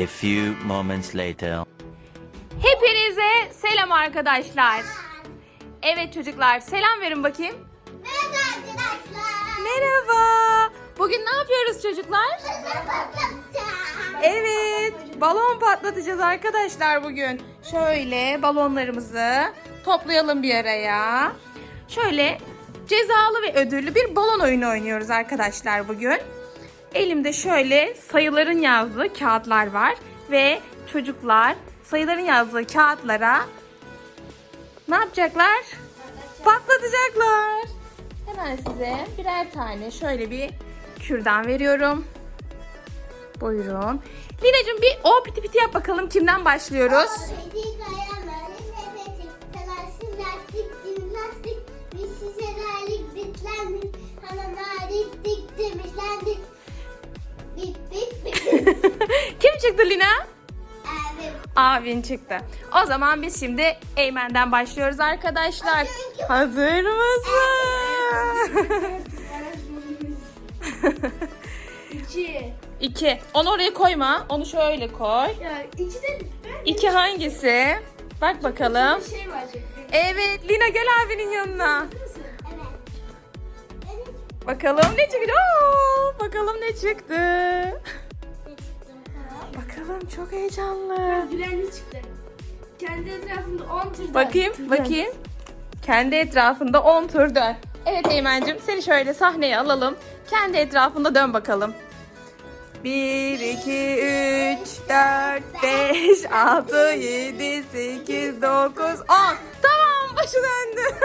A few moments later. Hepinize selam arkadaşlar. Evet çocuklar selam verin bakayım. Merhaba arkadaşlar. Merhaba. Bugün ne yapıyoruz çocuklar? Evet balon patlatacağız arkadaşlar bugün. Şöyle balonlarımızı toplayalım bir araya. Şöyle cezalı ve ödüllü bir balon oyunu oynuyoruz arkadaşlar bugün. Elimde şöyle sayıların yazdığı kağıtlar var ve çocuklar sayıların yazdığı kağıtlara ne yapacaklar? Patlatacaklar. Hemen size birer tane şöyle bir kürdan veriyorum. Buyurun. Lina'cığım bir o piti piti yap bakalım kimden başlıyoruz? Çıktı Lina? Abi. Abin çıktı. O zaman biz şimdi Eymen'den başlıyoruz arkadaşlar. Hazır mısın? İki. İki. Onu oraya koyma. Onu şöyle koy. Ya iki de ben İki hangisi? Bak bakalım. bir şey var. Evet Lina gel abinin yanına. Evet. Evet. Bakalım ne çıktı? Oo, bakalım ne çıktı. Bakalım çok heyecanlı. Gülenli çıktı. Kendi etrafında 10 türden. Bakayım, türden. bakayım. Kendi etrafında 10 tur dön. Evet Eymen'cim seni şöyle sahneye alalım. Kendi etrafında dön bakalım. 1, 2, 3, 4, 5, 6, 7, 8, 9, 10. Tamam başı döndü.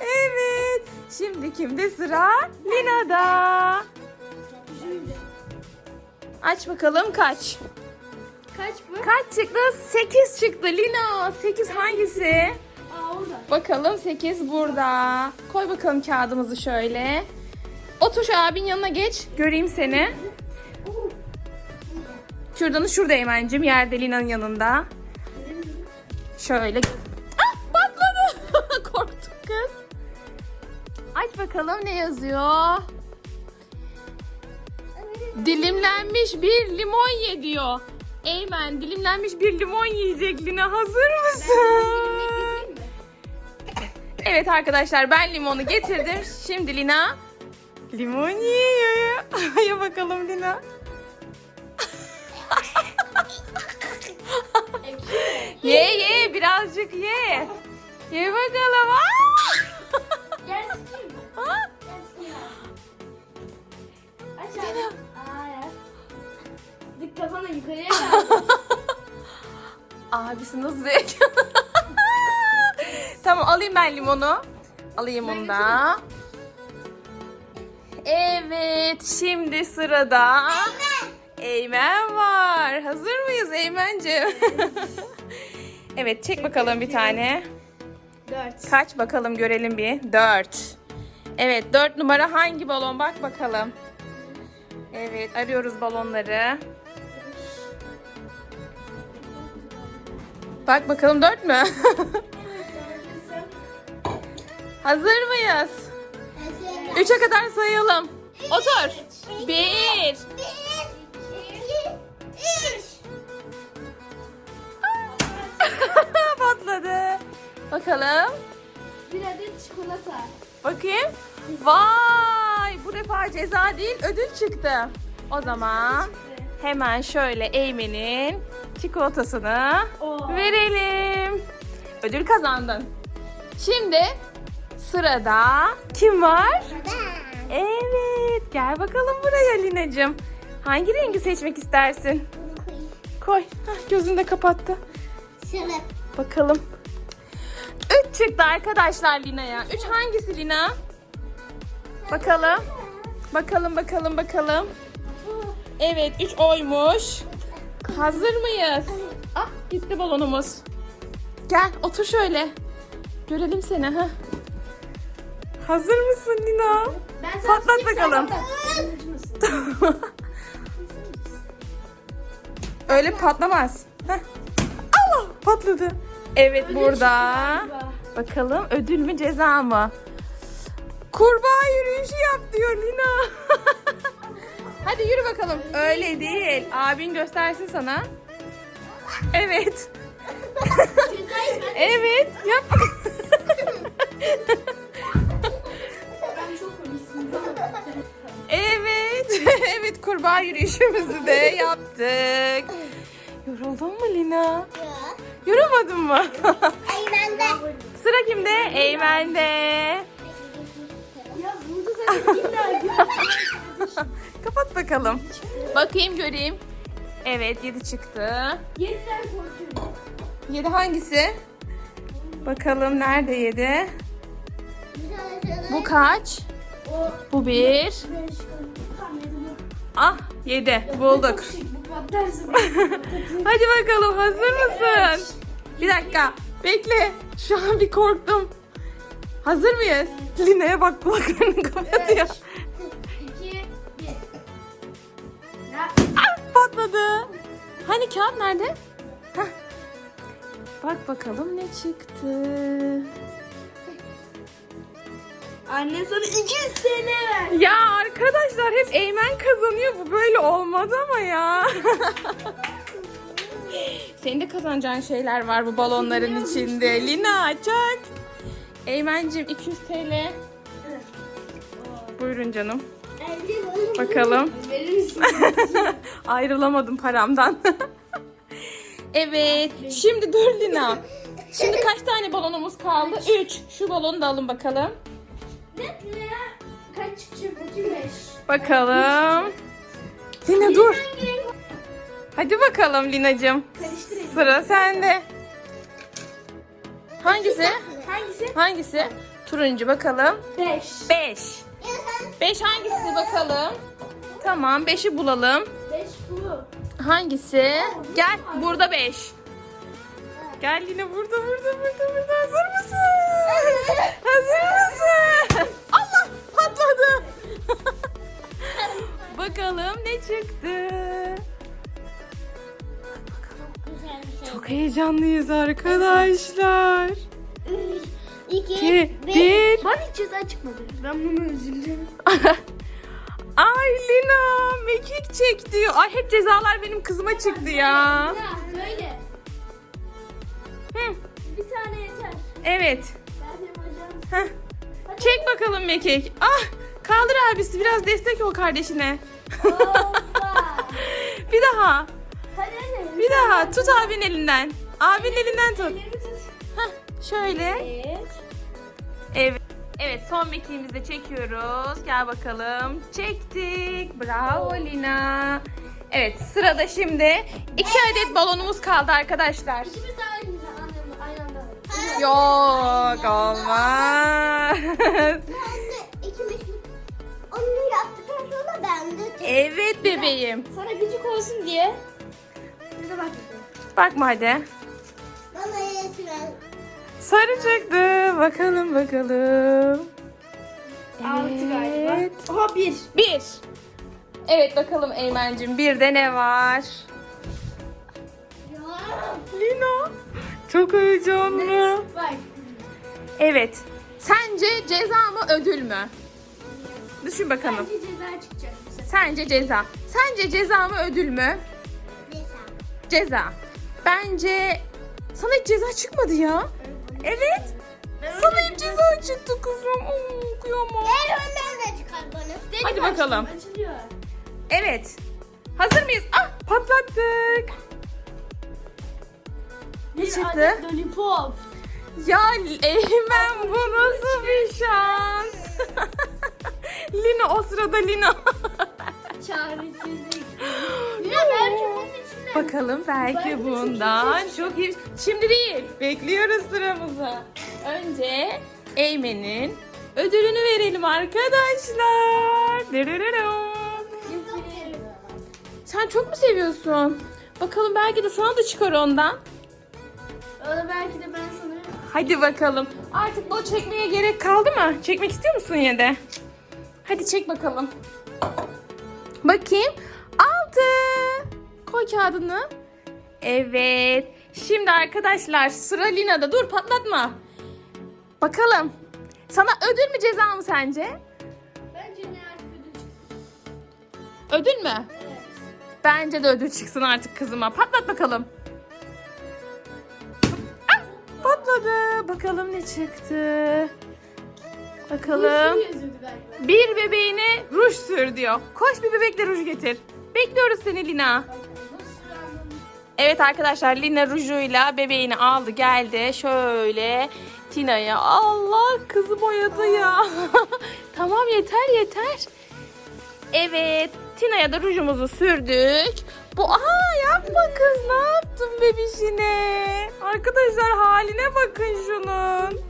evet. Şimdi kimde sıra? Lina'da. Şimdi. Aç bakalım kaç? Kaç bu? Kaç çıktı? 8 çıktı Lina. 8 hangisi? Aa orada. Bakalım 8 burada. Koy bakalım kağıdımızı şöyle. Otur şu abin yanına geç. Göreyim seni. Şuradanı şurada Eymen'cim. Yerde Lina'nın yanında. Şöyle. Ah patladı. Korktum kız. Aç bakalım ne yazıyor. Dilimlenmiş bir limon ye diyor. Eymen dilimlenmiş bir limon yiyecek Lina. Hazır mısın? Evet arkadaşlar ben limonu getirdim. Şimdi Lina limon yiyor. Ye bakalım Lina. ye ye birazcık ye. Ye bakalım. Aa! Kafana yukarıya kaldır. Abisi nasıl zevk? tamam alayım ben limonu. Alayım onu da. Evet şimdi sırada Eymen var. Hazır mıyız Eymen'ciğim? evet çek bakalım bir tane. Dört. Kaç bakalım görelim bir. Dört. Evet dört numara hangi balon bak bakalım. Evet arıyoruz balonları. Bak bakalım dört mü? Hazır mıyız? Üçe kadar sayalım. Otur. Bir. Patladı. Bakalım. Bir adet çikolata. Bakayım. Vay bu defa ceza değil ödül çıktı. O zaman hemen şöyle Eymen'in çikolatasını. Verelim. Ödül kazandın. Şimdi sırada kim var? Ben. Evet gel bakalım buraya Lina'cığım. Hangi rengi seçmek istersin? Koyayım. Koy. Hah, gözünü de kapattı. Şöyle. Bakalım. Üç çıktı arkadaşlar Lina'ya. Üç hangisi Lina? Bakalım. Bakalım bakalım bakalım. Evet üç oymuş. Hazır mıyız? Ah gitti balonumuz. Gel otur şöyle. Görelim seni ha. Hazır mısın Lina? Ben sana Patlat tutayım, sen bakalım. patlat. Öyle patlamaz. Heh. Allah patladı. Evet Ödül burada. çıktı galiba. Bakalım ödül mü ceza mı? Kurbağa yürüyüşü yap diyor Lina. Hadi yürü bakalım. Öyle değil. Abin göstersin sana. Evet. evet. Yap. Evet. evet kurbağa yürüyüşümüzü de yaptık. Yoruldun mu Lina? Yorulmadın mı? Ay ben de. Sıra kimde? İlla Kapat bakalım. Bakayım göreyim. Evet 7 çıktı. Yeniden korkuyorum. 7 hangisi? Bakalım nerede 7? Bu kaç? O Bu 1. beş Tamam yedim. Ah 7 bulduk. Patlarsa Hadi bakalım hazır mısın? Bir dakika bekle. Şu an bir korktum. Hazır mıyız? Lina'ya bak kulaklarını kapatıyor. Patladı. Hani kağıt nerede? Hah. Bak bakalım ne çıktı. anne sana 200 TL ver. Ya arkadaşlar hep Eymen kazanıyor. Bu böyle olmaz ama ya. Senin de kazanacağın şeyler var bu balonların içinde. Lina çak. Eymen'cim 200 TL. Buyurun canım. Bakalım. Ayrılamadım paramdan. evet. Şimdi dur Lina. Şimdi kaç tane balonumuz kaldı? 3. Şu balonu da alın bakalım. Ne? Kaç çıkacak bakayım 5. Bakalım. Lina dur. Hadi bakalım Lina'cığım. Sıra sende. Hangisi? Hangisi? Hangisi? Turuncu bakalım. 5. 5. 5 hangisi bakalım? Tamam 5'i bulalım. 5 bu. Hangisi? Gel burada 5. Gel yine burada burada burada burada hazır mısın? hazır mısın? Allah patladı. Bakalım ne çıktı? Çok heyecanlıyız arkadaşlar. İki, 2, bir. 1. Bana hiç ceza çıkmadı. Ben bunu üzüldüm. Ay Lina mekik çek diyor. Ay hep cezalar benim kızıma çıktı ya. Ya böyle. Hı, Bir tane yeter. evet. Heh. Çek bakalım mekik. Ah kaldır abisi biraz destek ol kardeşine. Bir daha. Bir daha tut abinin elinden. Abinin elinden tut. Heh, şöyle. Evet. Son mekiğimizi çekiyoruz. Gel bakalım. Çektik. Bravo Lina. Evet sırada şimdi iki adet balonumuz kaldı arkadaşlar. İkimiz de aynı, aynı, aynı anda. Yok olmaz. Anne ikimiz onu yaptıktan sonra ben de evet bebeğim. Sana gıcık olsun diye. Bir de bak. Bakma hadi. bana. Sarı çıktı. Bakalım bakalım. Altı galiba. Evet. Oha bir. Bir. Evet bakalım Eymen'cim bir de ne var? Lina. Çok heyecanlı. Bak. Evet. Sence ceza mı ödül mü? Düşün bakalım. Bence ceza çıkacak bu sefer. Sence ceza. Sence ceza mı ödül mü? Neyse. Ceza. Bence sana hiç ceza çıkmadı ya. Evet. Ben Sana ceza çıktı kızım. Oo, kıyamam. El önden de çıkar bana. Delik Hadi bakalım. Açılıyor. Evet. Hazır mıyız? Ah patlattık. Ne Bir çıktı? adet lollipop. Ya Eymen bu nasıl bir şans? Lina o sırada Lina. Çaresizlik. Ya belki içinde. Bakalım belki bundan çok iyi. Şimdi değil. Bekliyoruz sıramızı. Önce Eymen'in ödülünü verelim arkadaşlar. Dırırırım. Sen çok mu seviyorsun? Bakalım belki de sana da çıkar ondan. O da belki de ben sanırım. Hadi bakalım. Artık bunu çekmeye gerek kaldı mı? Çekmek istiyor musun yine de? Hadi çek bakalım. Bakayım. Altı. Koy kağıdını. Evet. Şimdi arkadaşlar sıra Lina'da. Dur patlatma. Bakalım. Sana ödül mü ceza mı sence? Bence ne ödül çıksın. Ödül mü? Evet. Bence de ödül çıksın artık kızıma. Patlat bakalım. Ah, patladı. Bakalım ne çıktı. Bakalım. Bir bebeğine ruj sür diyor. Koş bir bebekle ruj getir. Bekliyoruz seni Lina. Evet arkadaşlar Lina rujuyla bebeğini aldı geldi. Şöyle Tina'ya Allah kızı boyadı ya. tamam yeter yeter. Evet Tina'ya da rujumuzu sürdük. Bu aa yapma kız ne yaptın bebişine? Arkadaşlar haline bakın şunun.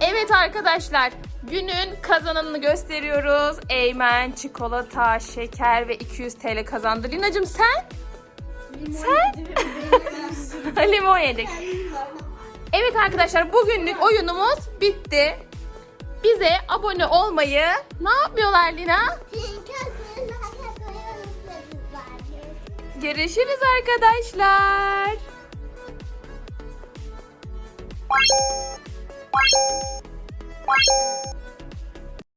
Evet arkadaşlar günün kazananını gösteriyoruz. Eymen çikolata, şeker ve 200 TL kazandı. Lina'cığım sen? Sen? Limon yedik. Evet arkadaşlar bugünlük oyunumuz bitti. Bize abone olmayı ne yapmıyorlar Lina? Görüşürüz arkadaşlar. あ!